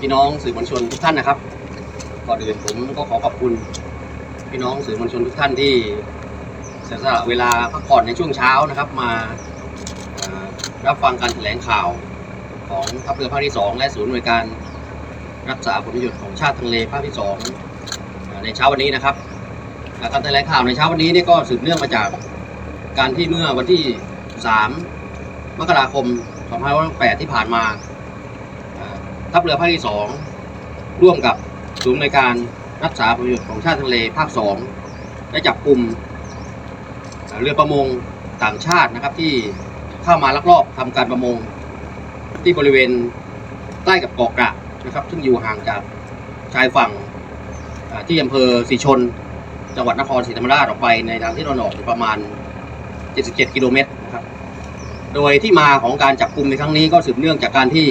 พี่น้องสื่อมวลชนทุกท่านนะครับก่อนอื่นผมก็ขอขอบคุณพี่น้องสื่อมวลชนทุกท่านที่เสียสละเวลาพักผ่อนในช่วงเช้านะครับ มารับฟังการแถลงข่าวของทัพเรือภาคที่ 2 และศูนย์หน่วยการรักษาผลประโยชน์ของชาติทางทะเลภาคที่2เอ่อในเช้าวันนี้นะครับการแถลงข่าวในเช้าวันนี้นี่ก็สืบเนื่องมาจากการที่เมื่อวันที่ 3 มกราคม 2568ที่ผ่านมา ทัพเรือภาคที่2ร่วมกับศูนย์ในการรักษาประโยชน์ของชาติทะเลภาค2ได้จับกลุ่มเรือประมงต่างชาตินะครับที่เข้ามาลักลอบทำการประมง ที่บริเวณใกล้กับเกาะกะนะครับ ซึ่งอยู่ห่างจากชายฝั่งที่อำเภอสีชน จังหวัดนครศรีธรรมราชออกไปในทางที่ตะวันออกประมาณ 77 กิโลเมตรนะครับ โดยที่มาของการจับกลุ่มในครั้งนี้ก็สืบเนื่องจากการที่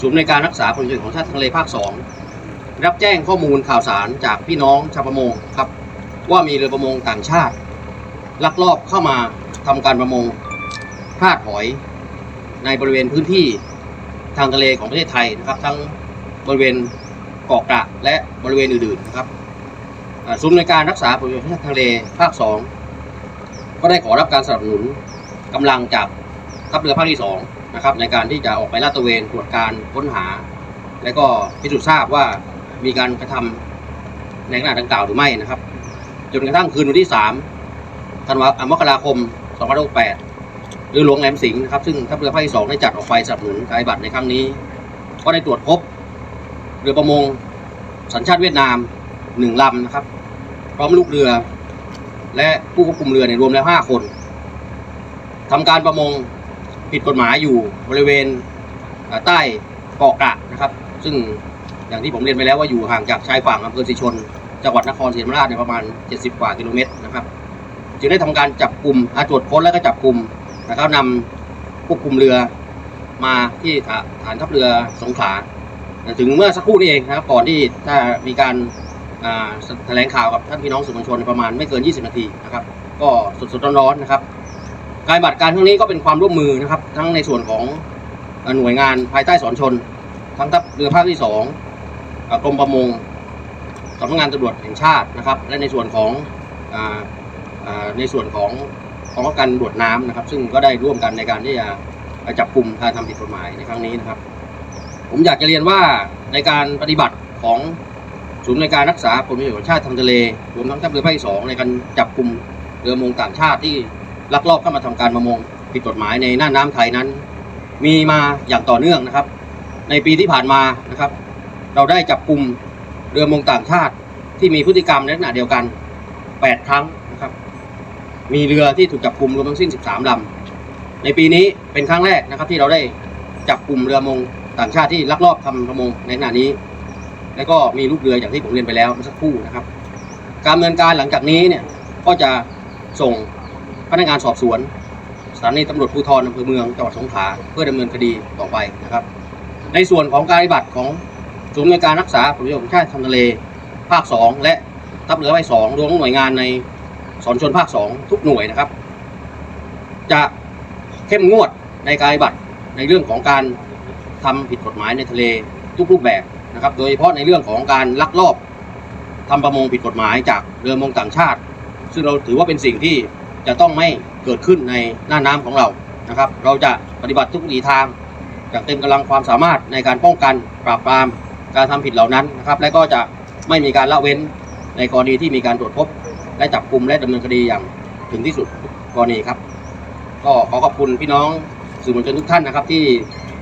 ศูนย์ในการรักษาผลประโยชน์ของชาติทะเลภาค 2 รับแจ้งข้อมูลข่าวสารจากพี่น้องชาวประมงครับ ว่ามีเรือประมงต่างชาติ ลักลอบเข้ามาทำการประมงคาดหอยในบริเวณพื้นที่ทางทะเลของประเทศไทยนะครับ ทั้งบริเวณเกาะกระและบริเวณอื่นๆนะครับอ่าศูนย์ในการรักษาผลประโยชน์ของชาติทะเลภาค 2 ก็ได้ขอรับการสนับสนุนกำลังจาก ทัพเรือภาคที่2นะครับในการที่จะออกไปลาดตระเวนตรวจการค้นหา และก็พิสูจน์ทราบว่ามีการกระทำในขณะดังกล่าวหรือไม่นะครับ จนกระทั่งคืนวันที่3ธันวาอ่ามกราคม2568เรือหลวงแหลมสิงห์นะครับซึ่งทัพเรือภาคที่2ได้จัดออกไปสนับสนุนการบัติในครั้งนี้ ก็ได้ตรวจพบเรือประมงสัญชาติเวียดนามหนึ่งลำนะครับ พร้อมลูกเรือ และผู้ควบคุมเรือเนี่ยรวมแล้วห้าคนทำการประมง ผิดกฎหมายอยู่บริเวณใต้เกาะกะนะครับ ซึ่งอย่างที่ผมเรียนไปแล้วว่าอยู่ห่างจากชายฝั่งอำเภอสีชน จังหวัดนครศรีธรรมราชประมาณ 70 กว่ากิโลเมตรนะครับจึงได้ทำการจับกลุ่มอาตรวจค้นแล้วก็จับกลุ่มนะครับนำควบคุมเรือมาที่ฐานทัพเรือสงขลาถึงเมื่อสักครู่นี้เองนะครับก่อนที่ถ้ามีการแถลงข่าวกับท่านพี่น้องสื่อมวลชนประมาณไม่เกิน 20 นาทีนะครับ ก็สดๆร้อนๆนะครับ การบัติการครั้งนี้ก็เป็นความร่วมมือนะครับ ทั้งในส่วนของหน่วยงานภายใต้สอนชน ทั้งทัพเรือภาคที่สองกรมประมงสำนักงานตำรวจแห่งชาตินะครับ และในส่วนของออในส่วนของกองการตำรวจน้ำนะครับ ซึ่งก็ได้ร่วมกันในการที่จะจับกลุ่มการทำผิดกฎหมายในครั้งนี้นะครับ ผมอยากจะเรียนว่าในการปฏิบัติของศูนย์ในการรักษาผลประโยชน์ชาติทางทะเลรวมทั้งทัพเรือภาคที่สองในการจับกลุ่มเรือมงต่างชาติที่ ลักลอบเข้ามาทำการประมงผิดกฎหมายในน่านน้ำไทยนั้น มีมาอย่างต่อเนื่องนะครับ ในปีที่ผ่านมานะครับ เราได้จับกลุ่มเรือมงต่างชาติที่มีพฤติกรรมในลักษณะเดียวกัน 8 ครั้งนะครับ มีเรือที่ถูกจับกลุ่มรวมทั้งสิ้น 13ลำในปีนี้เป็นครั้งแรกนะครับ ที่เราได้จับกลุ่มเรือมงต่างชาติที่ลักลอบทำประมงในขณะนี้ แล้วก็มีลูกเรืออย่างที่ผมเรียนไปแล้วเมื่อสักครู่นะครับ การดำเนินการหลังจากนี้เนี่ยก็จะส่ง พนักงานสอบสวนสถานีตำรวจภูธรอำเภอเมืองจังหวัดสงขลาเพื่อดำเนินคดีต่อไปนะครับ ในส่วนของการปฏิบัติของศูนย์ในการรักษาผลประโยชน์ของชาติทางทะเลภาค 2 และทัพเรือภาคสองรวมหน่วยงานในสอนชนภาค 2 ทุกหน่วยนะครับ จะเข้มงวดในการปฏิบัติในเรื่องของการทำผิดกฎหมายในทะเลทุกรูปแบบนะครับ โดยเฉพาะในเรื่องของการลักลอบทำประมงผิดกฎหมายจากเรือมงต่างชาติ ซึ่งเราถือว่าเป็นสิ่งที่ จะต้องไม่เกิดขึ้นในหน้าน้ำของเรานะครับ เราจะปฏิบัติทุกวิถีทางอย่างเต็มกำลังความสามารถในการป้องกันปราบปรามการทำผิดเหล่านั้นนะครับ และก็จะไม่มีการละเว้นในกรณีที่มีการตรวจพบ และจับกลุ่มและดำเนินคดีอย่างถึงที่สุดกกรณีครับ ก็ขอขอบคุณพี่น้องสื่อมวลชนทุกท่านนะครับ ที่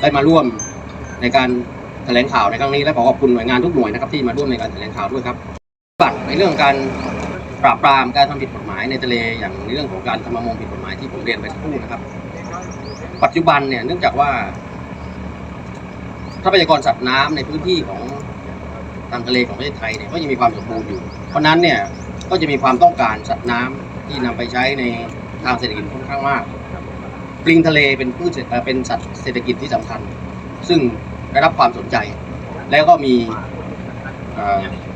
ได้มาร่วมในการแถลงข่าวในครั้งนี้และขอขอบคุณหน่วยงานทุกหน่วยนะครับที่มาร่วมในการแถลงข่าวด้วยครับบัตรในเรื่องการ ปราบปรามการทำผิดกฎหมายในทะเลอย่างในเรื่องของการทำประมงผิดกฎหมายที่ผมเรียนไปสักครู่นะครับ ปัจจุบันเนี่ยเนื่องจากว่าทรัพยากรสัตว์น้ำในพื้นที่ของทางทะเลของประเทศไทยเนี่ยก็ยังมีความสมบูรณ์อยู่ เพราะนั้นเนี่ยก็จะมีความต้องการสัตว์น้ำที่นำไปใช้ในทางเศรษฐกิจค่อนข้างมากปลิงทะเลเป็นพืชเศรษฐเอ่อเป็นสัตว์เศรษฐกิจที่สำคัญ ซึ่งได้รับความสนใจ แล้วก็มี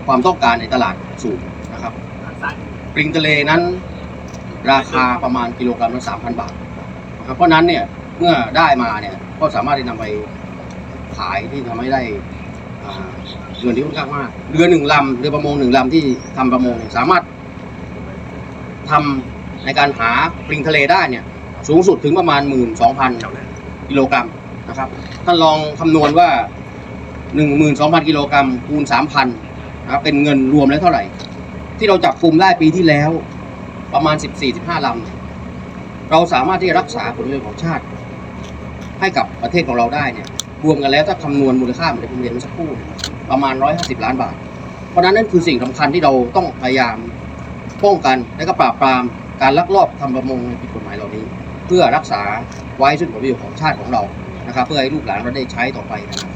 ความต้องการในตลาดสูง ปลิงทะเลนั้น ราคาประมาณกิโลกรัมละสามพันบาทนะครับเพราะนั้นเนี่ยเมื่อได้มาเนี่ยก็สามารถที่นำไปขายที่ทำให้ได้เงินที่ค่อนข้างมากเรือหนึ่งลำเรือประมงหนึ่งลำที่ทำประมงเนี่ยสามารถทำในการหาปลิงทะเลได้เนี่ย สูงสุดถึงประมาณหมื่นสองพันกิโลกรัมนะครับท่านลองคำนวณว่าหนึ่งหมื่นสองพันกิโลกรัมคูณสามพันนะครับเป็นเงินรวมแล้วเท่าไหร่ ที่เราจับกลุ่มได้ปีที่แล้ว ประมาณสิบสี่สิบห้าลำเราสามารถที่จะรักษาผลประโยชน์ของชาติ ให้กับประเทศของเราได้เนี่ยรวมกันแล้วถ้าคำนวณมูลค่าเหมือนที่ผมเรียนเมื่อสักครู่ประมาณร้อยห้าสิบล้านบาท เพราะนั้นนั่นคือสิ่งสำคัญที่เราต้องพยายามป้องกันและก็ปราบปรามการลักลอบทำประมงผิดกฎหมายเหล่านี้ เพื่อรักษาไว้ซึ่งผลประโยชน์ของชาติของเรานะครับเพื่อให้ลูกหลานเราได้ใช้ต่อไปนอนาคต